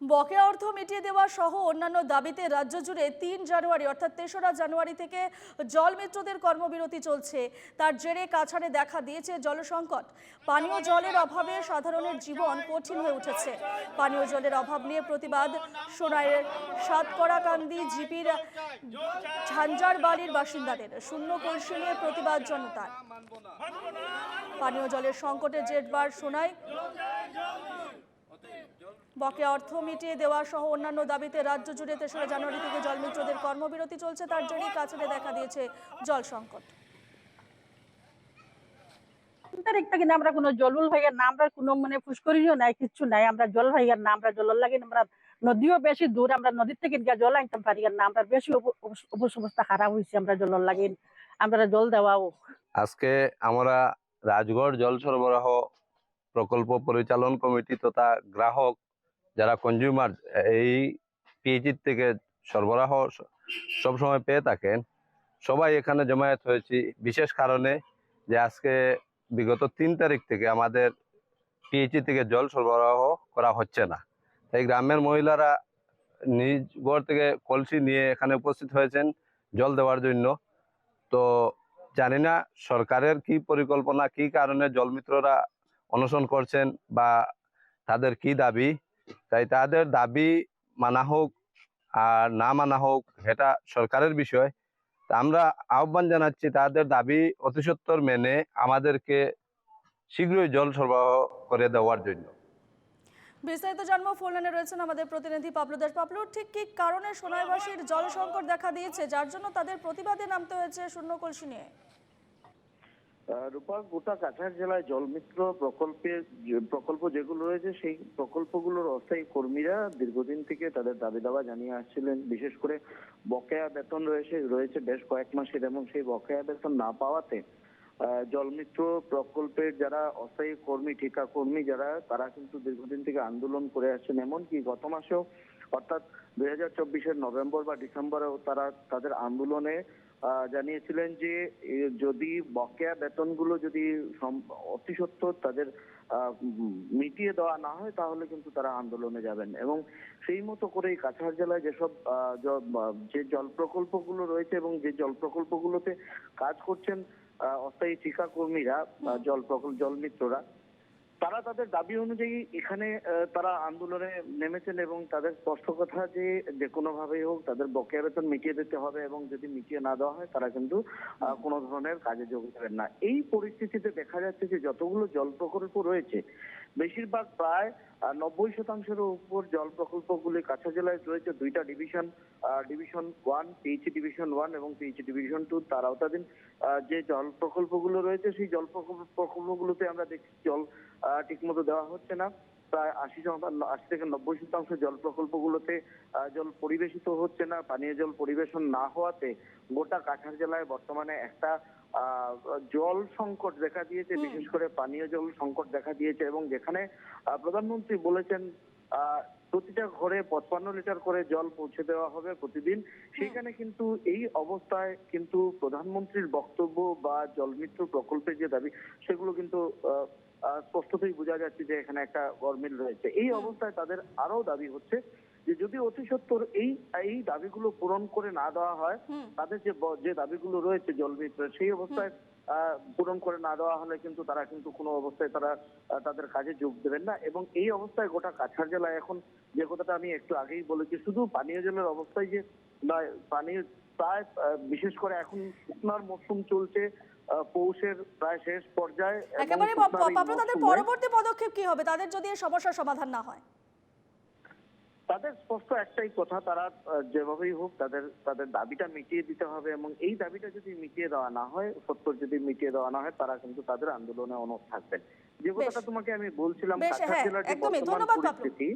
বকেয়া অর্থ মিটিয়ে দেওয়া সহ অন্যান্য দাবিতে রাজ্য জুড়ে তিন জানুয়ারি, অর্থাৎ তেসরা জানুয়ারি থেকে জল মিত্রদের কর্মবিরতি চলছে। তার জেরে কাছাড়ে দেখা দিয়েছে জলসংকট। পানীয় জলের অভাবে সাধারণের জীবন কঠিন হয়ে উঠেছে। পানীয় জলের অভাব নিয়ে প্রতিবাদ সোনাইয়ের সাতকড়াকান্দি জিপির ঝাঞ্জার বাড়ির বাসিন্দাদের। শূন্য কলসি নিয়ে প্রতিবাদ জনতার। পানীয় জলের সংকটে জেটবার শোনায় বকেয়া অর্থ মিটিয়ে দেওয়া সহ অন্যান্য দাবিতে রাজ্য জুড়ে তেসরা জানুয়ারি থেকে জলমিত্রদের কর্মবিরতি চলছে তার জেরেই কাছাড়ে দেখা দিয়েছে জল সংকট। তারিখ থেকে আমরা কোনো জলুল ভাইয়ের না আমরা কোনো মানে ফুসকরিও নাই কিচ্ছু নাই আমরা জল ভাইয়ের না আমরা জল লাগে আমরা নদীও বেশি দূর আমরা নদীর থেকে জল আনতাম পারি না আমরা বেশি অব- অব- অবস্থা খারাপ হয়েছে আমরা জল লাগে আমরা জল দেওয়াও। আজকে আমরা রাজগড় জল সরবরাহ প্রকল্প পরিচালন কমিটি তথা গ্রাহক যারা কনজিউমার এই পিএইচি থেকে সরবরাহ সবসময় পেয়ে থাকেন, সবাই এখানে জমায়েত হয়েছি। বিশেষ কারণে যে আজকে বিগত তিন তারিখ থেকে আমাদের পিএইচি থেকে জল সরবরাহ করা হচ্ছে না। তাই গ্রামের মহিলারা নিজ ঘর থেকে কলসি নিয়ে এখানে উপস্থিত হয়েছেন জল দেওয়ার জন্য। তো জানি না সরকারের কি পরিকল্পনা, কি কারণে জলমিত্ররা অনশন করছেন বা তাদের কি দাবি। তাই তাদের দাবি মানা হোক আর না মানা হোক এটা সরকারের বিষয়। তা আমরা আহ্বান জানাচ্ছি তাদের দাবি অতিসত্বর মেনে আমাদেরকে শীঘ্রই জল সরবরাহ করে দেওয়ার জন্য। বিস্তারিত জন্ম ফোন লাইনে রয়েছেন আমাদের প্রতিনিধি পাবলু দাস। পাবলু, ঠিক কি কারণে সোনাইবাসীর জল সংকট দেখা দিয়েছে? যার জন্য তাদের প্রতিবাদে নামতে হয়েছে শূন্য কলসি নিয়ে। রূপা, গোটা কাছাড় জেলায় জলমিত্র প্রকল্পের যে, প্রকল্প যেগুলো রয়েছে, সেই প্রকল্পগুলোর অস্থায়ী কর্মীরা দীর্ঘদিন থেকে তাদের দাবি দাবা জানিয়ে আসছিলেন। বিশেষ করে বকেয়া বেতন রয়েছে রয়েছে বেশ কয়েক মাসের, এবং সেই বকেয়া বেতন না পাওয়াতে জলমিত্র প্রকল্পের যারা অস্থায়ী কর্মী, ঠিকা কর্মী যারা, তারা কিন্তু দীর্ঘদিন থেকে আন্দোলন করে আসছেন। এমনকি গত মাসেও, অর্থাৎ দুই হাজার চব্বিশের নভেম্বর বা ডিসেম্বরেও তারা তাদের আন্দোলনে জানিয়েছিলেন যে যদি বকেয়া বেতনগুলো যদি অতি তাদের মিটিয়ে দেওয়া না হয় তাহলে কিন্তু তারা আন্দোলনে যাবেন। এবং সেই মতো করেই কাছাড় জেলায় যেসব যে জল প্রকল্পগুলো রয়েছে এবং যে জল প্রকল্পগুলোতে কাজ করছেন অস্থায়ী ঠিকা কর্মীরা জল প্রকল্প জল মিত্ররা তারা তাদের দাবি অনুযায়ী এখানে তারা আন্দোলনে নেমেছেন এবং তাদের স্পষ্ট কথা যে যে কোনো ভাবেই হোক তাদের বকেয়া বেতন মিটিয়ে দিতে হবে এবং যদি মিটিয়ে না দেওয়া হয়, তারা কিন্তু কোনো ধরনের কাজে যোগ দেবেন না। এই পরিস্থিতিতে দেখা যাচ্ছে যে যতগুলো জল প্রকল্প রয়েছে, বেশিরভাগ প্রায় নব্বই শতাংশের উপর জল প্রকল্পগুলি কাছা জেলায় রয়েছে। দুইটা division division one, PHE division one এবং পিএইচি ডিভিশন টু তার আওতাধীন যে জল প্রকল্পগুলো রয়েছে, সেই জল প্রকল্প, প্রকল্পগুলোতে আমরা দেখছি জল ঠিকমতো দেওয়া হচ্ছে না। প্রায় আশি শতাংশ আশি থেকে নব্বই শতাংশ জল প্রকল্পগুলোতে জল পরিবেশিত হচ্ছে না। পানীয় জল পরিবেশন না হওয়াতে গোটা কাছাড় জেলায় বর্তমানে একটা আহ, জল সংকট দেখা দিয়েছে। বিশেষ করে পানীয় জল সংকট দেখা দিয়েছে এবং যেখানে প্রধানমন্ত্রী বলেছেন আহ, প্রতিটা ঘরে পঁচপান্ন লিটার করে জল পৌঁছে দেওয়া হবে প্রতিদিন। সেখানে কিন্তু এই অবস্থায় কিন্তু প্রধানমন্ত্রীর বক্তব্য বা জলমিত্র প্রকল্পের যে দাবি সেগুলো কিন্তু স্পষ্টতই বোঝা যাচ্ছে যে এখানে একটা গরমিল রয়েছে। এই অবস্থায় তাদের আরও দাবি হচ্ছে যে যদি অতি সত্বর এই এই দাবিগুলো পূরণ করে না দেওয়া হয় তাদের যে যে দাবিগুলো রয়েছে জলবিদ্যুৎ সেই অবস্থায় পূরণ করে না দেওয়া হলে কিন্তু তারা কিন্তু কোনো অবস্থায় তারা তাদের কাজে যোগ দেবেন না। এবং এই অবস্থায় গোটা কাছাড় জেলায় এখন যে কথাটা আমি একটু আগেই বলেছি শুধু পানীয় জলের অবস্থায় যে বা পানীয় প্রায় বিশেষ করে এখন শুকনার মৌসুম চলছে পৌষের প্রায় শেষ পর্যায়ে একেবারে তাদের পরবর্তী পদক্ষেপ কি হবে? তাদের যদি এই সমস্যার সমাধান না হয়? তাদের স্পষ্ট একটাই কথা তারা যেভাবেই হোক তাদের তাদের দাবিটা মিটিয়ে দিতে হবে এবং এই দাবিটা যদি মিটিয়ে দেওয়া না হয় সত্তর যদি মিটিয়ে দেওয়া না হয় তারা কিন্তু তাদের আন্দোলনে অনড় থাকবেন। যে কথাটা তোমাকে আমি বলছিলাম কাছাড় হ্যাঁ, জেলার যে বর্তমান পরিস্থিতি